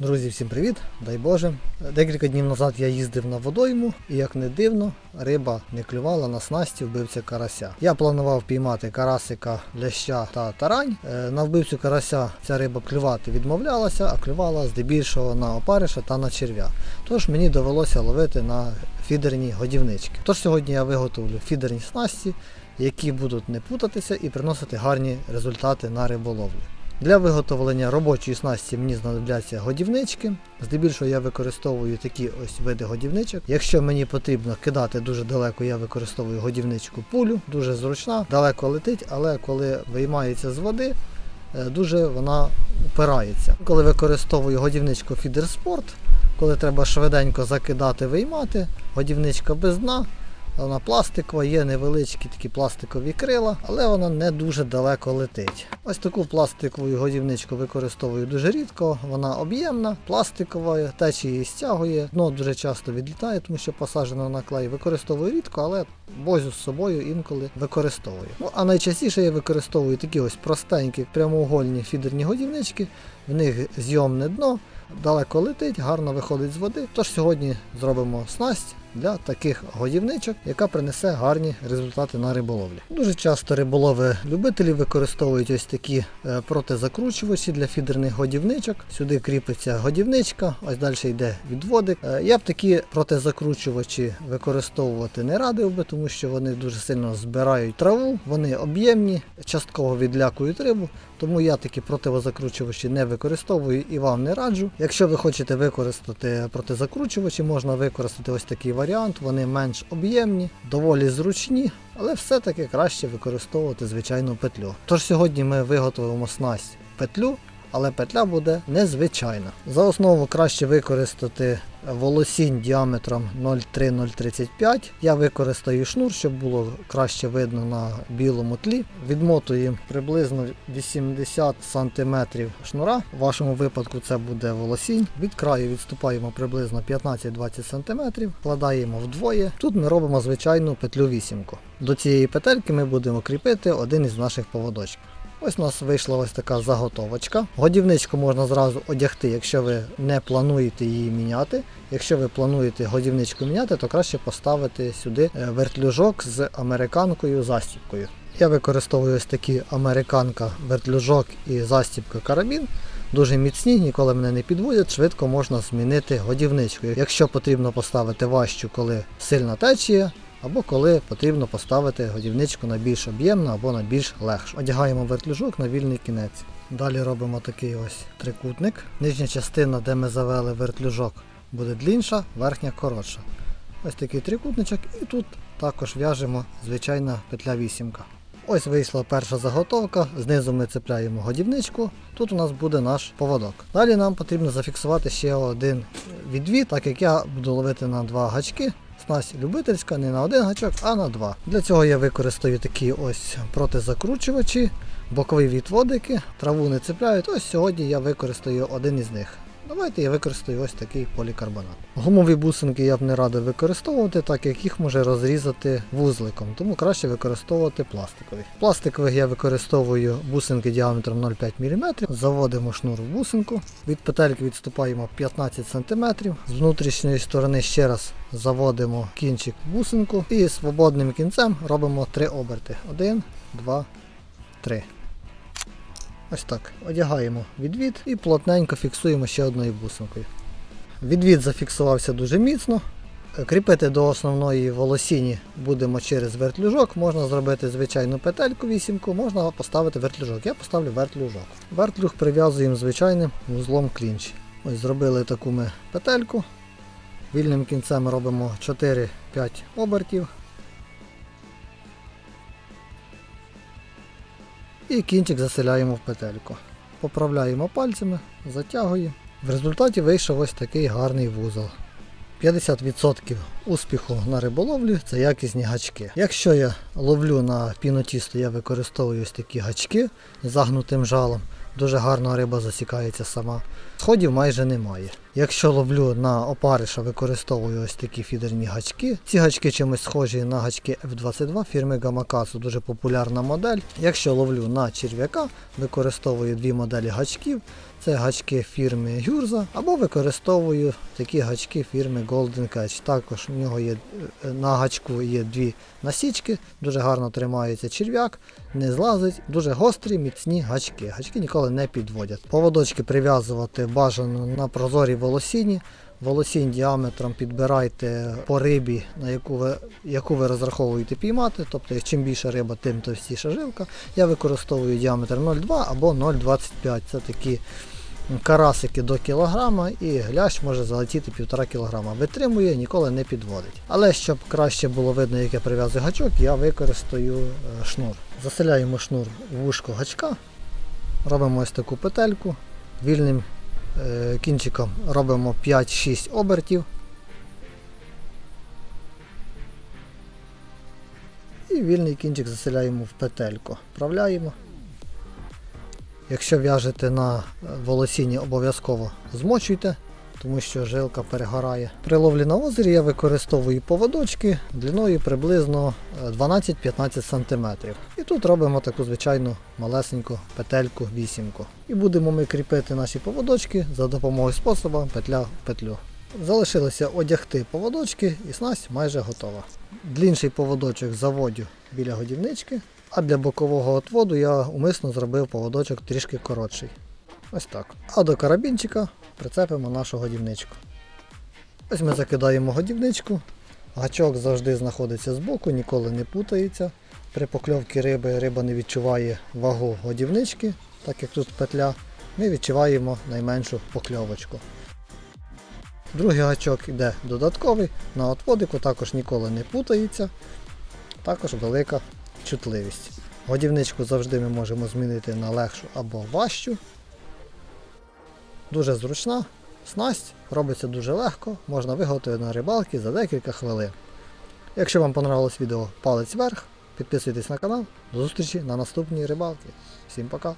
Друзі, всім привіт! Дай Боже. Декілька днів назад я їздив на водойму, і як не дивно, риба не клювала на снасті вбивця карася. Я планував піймати карасика, ляща та тарань. Е, На вбивцю карася ця риба клювати відмовлялася, а клювала здебільшого на опариша та на черв'я. Тож мені довелося ловити на фідерні годівнички. Тож сьогодні я виготовлю фідерні снасті, які будуть не путатися і приносити гарні результати на риболовлі. Для виготовлення робочої снасті мені знадобляться годівнички. Здебільшого я використовую такі ось види годівничок. Якщо мені потрібно кидати дуже далеко, я використовую годівничку пулю, дуже зручна, далеко летить, але коли виймається з води, е, дуже вона упирається. Коли використовую годівничку Sport, коли треба швиденько закидати, виймати, годівничка без дна. Вона пластикова, є невеличкі такі пластикові крила, але вона не дуже далеко летить. Ось таку пластикову годівничку використовую дуже рідко. Вона об'ємна, пластикова, течії стягує. Дно дуже часто відлітає, тому що посаджено на клей. Використовую рідко, але возю з собою інколи використовую. Ну а найчастіше я використовую такі ось простенькі прямоугольні фідерні годівнички. В них зйомне дно, далеко летить, гарно виходить з води. Тож сьогодні зробимо снасть для таких годівничок, яка принесе гарні результати на риболовлі. Дуже часто риболови-любителі використовують ось такі е, протизакручувачі для фідерних годівничок. Сюди кріпиться годівничка, ось далі йде відводик. Е, Я б такі протизакручувачі використовувати не радив би, тому що вони дуже сильно збирають траву, вони об'ємні, частково відлякують рибу. Тому я такі протизакручувачі не використовую і вам не раджу. Якщо ви хочете використати протизакручувачі, можна використати ось такий варіант. Вони менш об'ємні, доволі зручні, але все-таки краще використовувати звичайну петлю. Тож сьогодні ми виготовимо снасть петлю. Але петля буде незвичайна. За основу краще використати волосінь діаметром 0,3-0,35. Я використаю шнур, щоб було краще видно на білому тлі. Відмотуємо приблизно 80 см шнура. В вашому випадку це буде волосінь. Від краю відступаємо приблизно 15-20 см, вкладаємо вдвоє. Тут ми робимо звичайну петлю вісімку. До цієї петельки ми будемо кріпити один із наших поводочків. Ось у нас вийшла ось така заготовочка. Годівничку можна зразу одягти, якщо ви не плануєте її міняти. Якщо ви плануєте годівничку міняти, то краще поставити сюди е, вертлюжок з американкою застібкою. Я використовую ось такі американка, вертлюжок і застібка карабін. Дуже міцні, ніколи мене не підводять, швидко можна змінити годівничку. Якщо потрібно поставити важчу, коли сильна течія, або коли потрібно поставити годівничку на більш об'ємну або на більш легшу. Одягаємо вертлюжок на вільний кінець. Далі робимо такий ось трикутник. Нижня частина, де ми завели вертлюжок, буде длінша, верхня коротша. Ось такий трикутничок, і тут також в'яжемо звичайна петля вісімка. Ось вийшла перша заготовка, знизу ми цепляємо годівничку, тут у нас буде наш поводок. Далі нам потрібно зафіксувати ще один відвід, так як я буду ловити на два гачки. Снасть любительська не на один гачок, а на два. Для цього я використаю такі ось протизакручувачі, бокові відводики, траву не цепляють. Ось сьогодні я використаю один із них. Давайте я використаю ось такий полікарбонат. Гумові бусинки я б не радив використовувати, так як їх може розрізати вузликом, тому краще використовувати пластикові. Пластикових я використовую бусинки діаметром 0,5 мм. Заводимо шнур в бусинку. Від петельки відступаємо 15 см. З внутрішньої сторони ще раз заводимо кінчик в бусинку і свободним кінцем робимо 3 оберти. 1, 2, 3. Ось так. Одягаємо відвід і плотненько фіксуємо ще одною бусинкою. Відвід зафіксувався дуже міцно. Кріпити до основної волосіні будемо через вертлюжок. Можна зробити звичайну петельку вісімку, можна поставити вертлюжок. Я поставлю вертлюжок. Вертлюг прив'язуємо звичайним вузлом клінч. Ось зробили таку ми петельку. Вільним кінцем робимо 4-5 обертів. І кінчик заселяємо в петельку. Поправляємо пальцями, затягуємо. В результаті вийшов ось такий гарний вузол. 50% успіху на риболовлі це якісні гачки. Якщо я ловлю на пінотісто, я використовую ось такі гачки з загнутим жалом. Дуже гарно риба засікається сама. Сходів майже немає. Якщо ловлю на опариша, використовую ось такі фідерні гачки. Ці гачки чимось схожі на гачки F22 фірми Gamakatsu, дуже популярна модель. Якщо ловлю на черв'яка, використовую дві моделі гачків. Це гачки фірми Гюрза, або використовую такі гачки фірми Golden Catch. Також у нього є е, на гачку є дві насічки, дуже гарно тримається черв'як, не злазить, дуже гострі, міцні гачки. Гачки ніколи не підводять. Поводочки прив'язувати бажано на прозорій волосіні. Волосінь діаметром підбирайте по рибі, на яку ви, яку ви розраховуєте піймати. Тобто, чим більше риба, тим товстіша жилка. Я використовую діаметр 0,2 або 0,25. Це такі карасики до кілограма і глящ може залетіти 1,5 кілограма. Витримує, ніколи не підводить. Але щоб краще було видно, як я прив'язую гачок, я використаю е, шнур. Заселяємо шнур в вушко гачка, робимо ось таку петельку, вільним кінчиком робимо 5-6 обертів. І вільний кінчик заселяємо в петельку. Вправляємо. Якщо в'яжете на волосіні, обов'язково змочуйте, тому що жилка перегорає. При ловлі на озері я використовую поводочки длиною приблизно е, 12-15 см. І тут робимо таку звичайну малесеньку петельку вісімку. І будемо ми кріпити наші поводочки за допомогою способу петля в петлю. Залишилося одягти поводочки і снасть майже готова. Длінший поводочок заводю біля годівнички, а для бокового отводу я умисно зробив поводочок трішки коротший. Ось так. А до карабінчика прицепимо нашу годівничку. Ось ми закидаємо годівничку. Гачок завжди знаходиться збоку, ніколи не путається. При покльовці риби риба не відчуває вагу годівнички, так як тут петля. Ми відчуваємо найменшу покльовочку. Другий гачок йде додатковий, на отводику також ніколи не путається. Також велика чутливість. Годівничку завжди ми можемо змінити на легшу або важчу. Дуже зручна снасть, робиться дуже легко, можна виготовити на рибалки за декілька хвилин. Якщо вам понравилось відео, палець вверх, підписуйтесь на канал. До зустрічі на наступній рибалці. Всім пока!